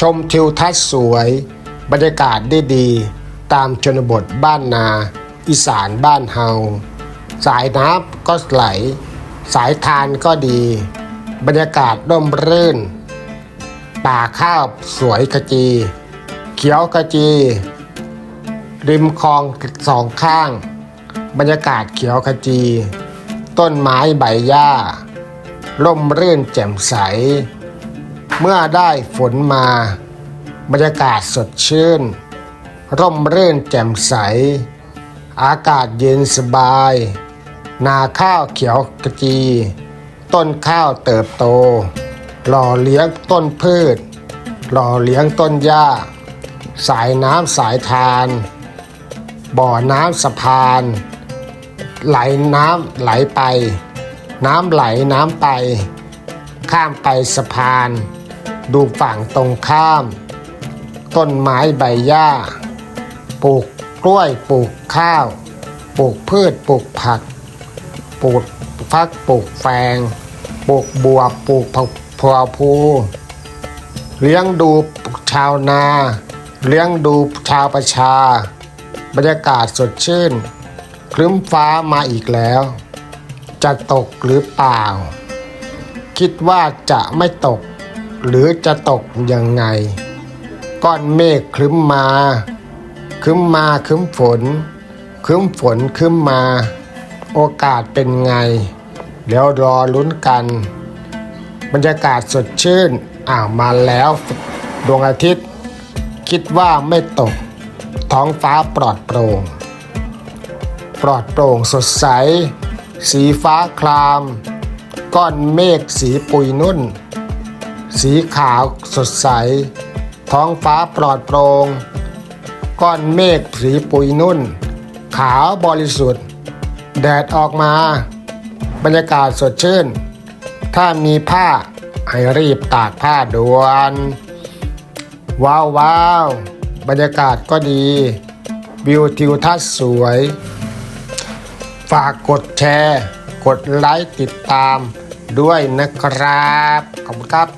ชมทิวทัศน์สวย บรรยากาศได้ดี ตามชนบทบ้านนา อีสานบ้านเฮา สายน้ำก็ไหล สายทานก็ดี บรรยากาศร่มรื่น ป่าข้าวสวยขจี เขียวขจี ริมคลองสองข้าง บรรยากาศเขียวขจี ต้นไม้ใบหญ้าร่มรื่นแจ่มใส เมื่อได้ฝนมา บรรยากาศสดชื่น ร่มรื่นแจ่มใส อากาศเย็นสบาย นาข้าวเขียวกระจี ต้นข้าวเติบโต หล่อเลี้ยงต้นพืช หล่อเลี้ยงต้นหญ้า สายน้ำสายทาน บ่อน้ำสะพาน ไหลน้ำไหลไป น้ำไหลน้ำไปข้ามไปสะพาน ดูฝั่งตรงข้าม ต้นไม้ใบหญ้า ปลูกกล้วยปลูกข้าว ปลูกพืชปลูกผัก ปลูกฟักปลูกแฟง ปลูกบัวปลูกผักพวพูเลี้ยงดูชาวนา เลี้ยงดูชาวประชา บรรยากาศสดชื่น ครึ้มฟ้ามาอีกแล้ว จะตกหรือเปล่า คิดว่าจะไม่ตก หรือจะตกยังไง ก้อนเมฆครึ้มมาครึ้มมาครึ้มฝนครึ้มฝนครึ้มมา โอกาสเป็นไงเดี๋ยวรอลุ้นกัน บรรยากาศสดชื่นอ้าวมาแล้วดวงอาทิตย์ คิดว่าไม่ตก ท้องฟ้าปลอดโปร่ง ปลอดโปร่งสดใส สีฟ้าคราม ก้อนเมฆสีปุยนุ่น สีขาวสดใส ท้องฟ้าปลอดโปร่งก้อนเมฆสีปุยนุ่น ขาวบริสุทธิ์ แดดออกมา บรรยากาศสดชื่น ถ้ามีผ้าให้รีบตากผ้าด่วน ว้าวว้าวบรรยากาศก็ดี วิวทิวทัศน์สวย ฝากกดแชร์ กดไลค์ติดตามด้วยนะครับ ขอบคุณครับ